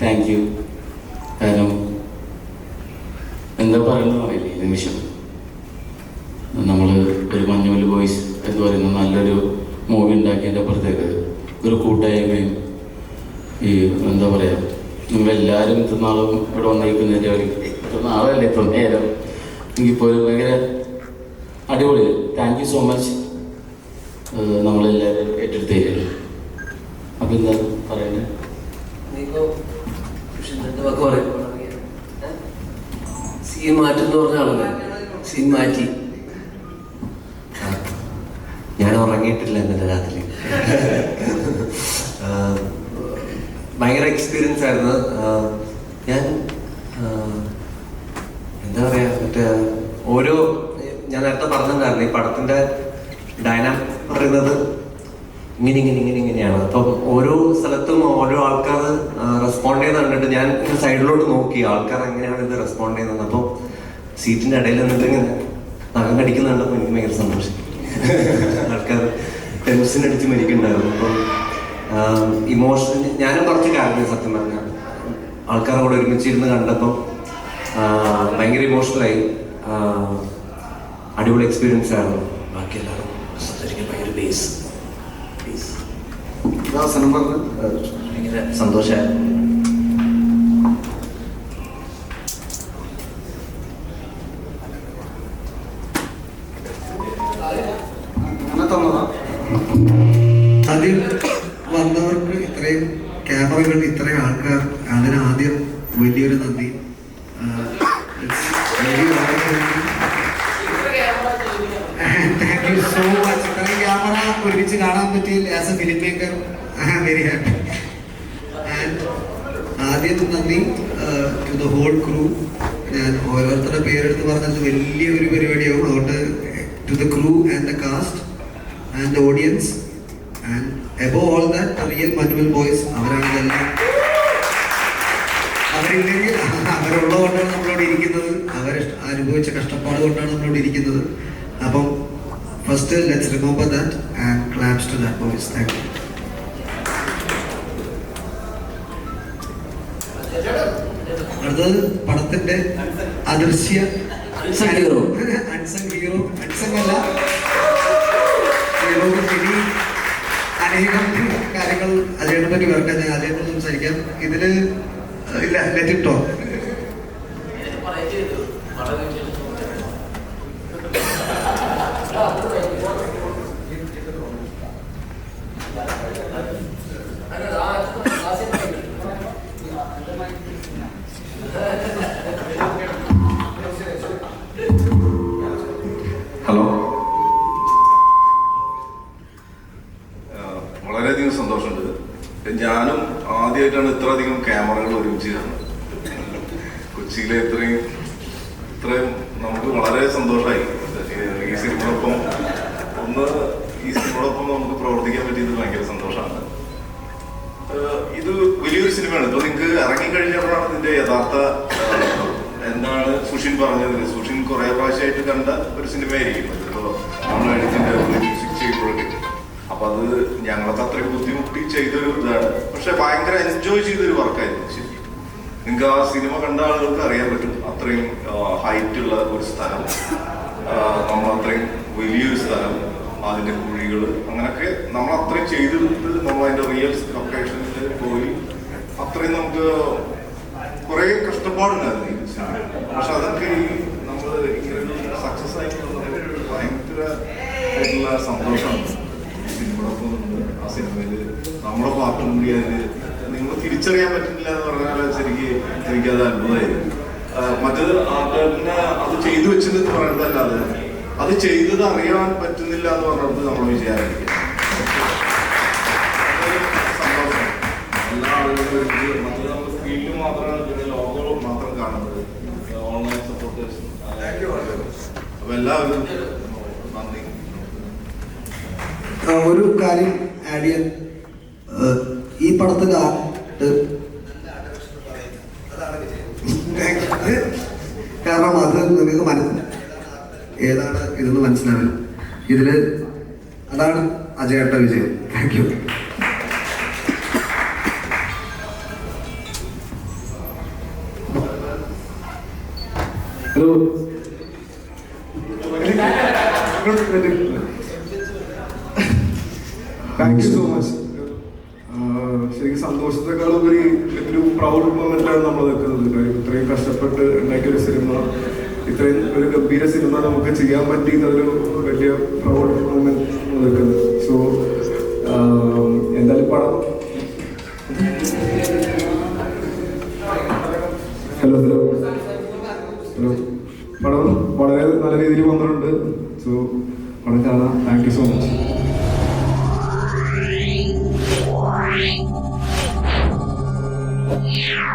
Thank you കാരണം എന്താ പറയുന്നത് അറിയില്ല ഈ നിമിഷം. നമ്മൾ ഒരു മഞ്ഞുമൽ ബോയ്സ് എന്ന് പറയുന്ന നല്ലൊരു മൂവി ഉണ്ടാക്കിയതിന്റെ അപ്പുറത്തേക്ക് ഒരു കൂട്ടായ്മയും ഈ എന്താ പറയുക നമ്മളെല്ലാവരും ഇത്ര നാളും ഇവിടെ വന്നിരിക്കുന്നതിന്റെ ഒരു ഇത്ര നാളല്ല ഇത്ര നേരം. എനിക്കിപ്പോൾ ഭയങ്കര അടിപൊളി താങ്ക് യു സോ മച്ച് നമ്മളെല്ലാവരും ഏറ്റെടുത്തേരും അപ്പം എന്താ പറയണ്ടേ നീയിപ്പോ വാക്ക് പറയും. സീൻ മാറ്റെന്ന് പറഞ്ഞ ആളുകൾ സീൻ മാറ്റി. ഞാൻ ഉറങ്ങിയിട്ടില്ല ഇന്നലെ രാത്രി. ഭയങ്കര എക്സ്പീരിയൻസ് ആയിരുന്നു. ഞാൻ എന്താ പറയാ മറ്റേ ഓരോ ഞാൻ നേരത്തെ പറഞ്ഞിട്ടുണ്ടായിരുന്നു ഈ പടത്തിന്റെ ഡൈനാമിക് പറയുന്നത് ഇങ്ങനെ ഇങ്ങനെ ഇങ്ങനെ ഇങ്ങനെയാണ്. അപ്പം ഓരോ സ്ഥലത്തും ഓരോ ആൾക്കാർ റെസ്പോണ്ട് ചെയ്യുന്ന കണ്ടിട്ട് ഞാൻ സൈഡിലോട്ട് നോക്കി. ആൾക്കാർ എങ്ങനെയാണ് ഇത് റെസ്പോണ്ട് ചെയ്യുന്നത്? അപ്പോൾ സീറ്റിന്റെ ഇടയിൽ നിന്നിട്ട് ഇങ്ങനെ നഖം കടിക്കുന്നുണ്ടപ്പോ എനിക്ക് ഭയങ്കര സന്തോഷം. ആൾക്കാർ ടെൻഷൻ അടിച്ച് മരിക്കുന്നുണ്ടായിരുന്നു. അപ്പം ഇമോഷൻ ഞാനും കുറച്ച് കാരണം സത്യം പറഞ്ഞ. ആൾക്കാരെ കൂടെ ഒരുമിച്ചിരുന്ന് കണ്ടപ്പം ഭയങ്കര ഇമോഷണലായി അടിപൊളി എക്സ്പീരിയൻസ് ആയിരുന്നു. ബാക്കി എല്ലാവരും ഭയങ്കര ബേസ് അവസാനം പറഞ്ഞ് ഭയങ്കര സന്തോഷമായിരുന്നു അങ്ങനെ ആദ്യം വന്നവർക്ക് ഇത്രയും ക്യാമറകൾ ഇത്രയും ആൾക്കാർ അതിന് ആദ്യം വലിയൊരു നന്ദി. താങ്ക് യു സോ മച്ച് ഇത്രയും ക്യാമറ ഒരുമിച്ച് കാണാൻ പറ്റിയില്ല as a film maker very happy ആദ്യം നന്ദി ടു ദ ഹോൾ ക്രൂ ഞാൻ ഓരോരുത്തരുടെ പേരെടുത്ത് പറഞ്ഞത് വലിയ ഒരു പരിപാടിയാവും. അതുകൊണ്ട് to the crew and the cast and the audience and above all that real Manjummel boys അവരാണ് ഇതെല്ലാം. അവരില്ലെങ്കിൽ അവരുള്ളതുകൊണ്ടാണ് നമ്മളോട് ഇരിക്കുന്നത്. അവർ അനുഭവിച്ച കഷ്ടപ്പാട് കൊണ്ടാണ് നമ്മളോട് ഇരിക്കുന്നത്. അപ്പം first let's remember that and claps to that boys thank you അടുത്തത് പടത്തിന്റെ അദൃശ്യ ഹീറോ hero. ഹീറോ അൺസങ് അല്ല. ഇനി അനേകം കാര്യങ്ങൾ അജയനെ പറ്റി വരട്ടെ ഞാൻ അജയനോട് സംസാരിക്കാം. ഇതിൽ ഇല്ല ലെറ്റ് ടോ ആദ്യമായിട്ടാണ് ഇത്രയധികം ക്യാമറകൾ ഒരുമിച്ച് കാണുന്നത്. കൊച്ചിയിലെ ഇത്രയും ഇത്രയും നമുക്ക് വളരെ സന്തോഷമായി. ഈ സിനിമയോടൊപ്പം ഒന്ന് ഈ സിനിമയോടൊപ്പം നമുക്ക് പ്രവർത്തിക്കാൻ പറ്റിയത് ഭയങ്കര സന്തോഷമാണ്. ഇത് വലിയൊരു സിനിമയാണ്. ഇപ്പൊ നിങ്ങൾക്ക് ഇറങ്ങിക്കഴിഞ്ഞപ്പോഴാണ് ഇതിന്റെ യഥാർത്ഥ എന്താണ് സുഷിൻ പറഞ്ഞത്. സുഷിൻ കുറെ പ്രാവശ്യമായിട്ട് കണ്ട ഒരു സിനിമയായിരിക്കും. ഞങ്ങളൊക്കെ അത്രയും ബുദ്ധിമുട്ടി ചെയ്തൊരു ഇതാണ്. പക്ഷെ ഭയങ്കര എൻജോയ് ചെയ്തൊരു വർക്കായിരുന്നു ശരിക്കും നിങ്ങൾക്ക് ആ സിനിമ കണ്ട ആളുകൾക്ക് അറിയാൻ പറ്റും. അത്രയും ഹൈറ്റ് ഉള്ള ഒരു സ്ഥലം. നമ്മൾ അത്രയും വലിയൊരു സ്ഥലം. അതിന്റെ കുഴികൾ. അങ്ങനൊക്കെ നമ്മൾ അത്രയും ചെയ്തെടുത്ത് നമ്മൾ അതിന്റെ റിയൽ ലൊക്കേഷനിൽ പോയി അത്രയും നമുക്ക് കുറെ കഷ്ടപ്പാടുണ്ടായിരുന്നു ഈ പക്ഷെ അതൊക്കെ ഈ നമ്മൾ ഇങ്ങനെ സക്സസ് ആയിട്ടുള്ള ഭയങ്കര സന്തോഷമാണ്. ആ സിനിമയിൽ നമ്മുടെ പാട്ടും കൂടി അതിൽ നിങ്ങൾ തിരിച്ചറിയാൻ പറ്റുന്നില്ല എന്ന് പറഞ്ഞാൽ ശരിക്ക് എനിക്കത് അത്ഭുതമായിരുന്നു. മറ്റത് ആൾക്കാരനെ അത് ചെയ്തു വെച്ചിട്ട് പറയുന്നതല്ലാതെ അത് ചെയ്തത് അറിയാൻ പറ്റുന്നില്ല എന്ന് പറഞ്ഞത് നമ്മൾ വിചാരിക്കും. സന്തോഷം. എല്ലാ ആളുകളും ഒരുമിച്ച് മറ്റേത് നമ്മൾ സ്ക്രീനിൽ മാത്രമാണ് പിന്നെ ലോഗോ മാത്രം കാണുന്നത്. Online supporters. അപ്പൊ എല്ലാവരും നന്ദി. ഒരു കാര്യം ആഡിയൻ ഈ പടത്തിന്റെ കാരണം അത് നിങ്ങൾക്ക് മനസ്സിലാവും ഏതാണ് ഇതെന്ന് മനസ്സിലാവില്ല. ഇതിൽ അതാണ് അജയട്ട വിജയം. Thank you hello thank you so much ശരിക്കും സന്തോഷത്തെക്കാൾ ഉപരി ഒരു പ്രൗഡ് മൊമെന്റാണ് നമ്മൾ നിൽക്കുന്നത് കാര്യം ഇത്രയും കഷ്ടപ്പെട്ട് ഉണ്ടാക്കിയ ഒരു സിനിമ ഇത്രയും ഒരു ഗംഭീര സിനിമ നമുക്ക് ചെയ്യാൻ പറ്റിയ ഒരു വലിയ പ്രൗഡ് മൊമെന്റ് നിൽക്കുന്നത്. സോ എന്തായാലും പടം ഹലോ ഹലോ ഹലോ പടം വളരെ നല്ല രീതിയിൽ വന്നിട്ടുണ്ട്. സോ പടം കാണാം. Thank you so much Yeah.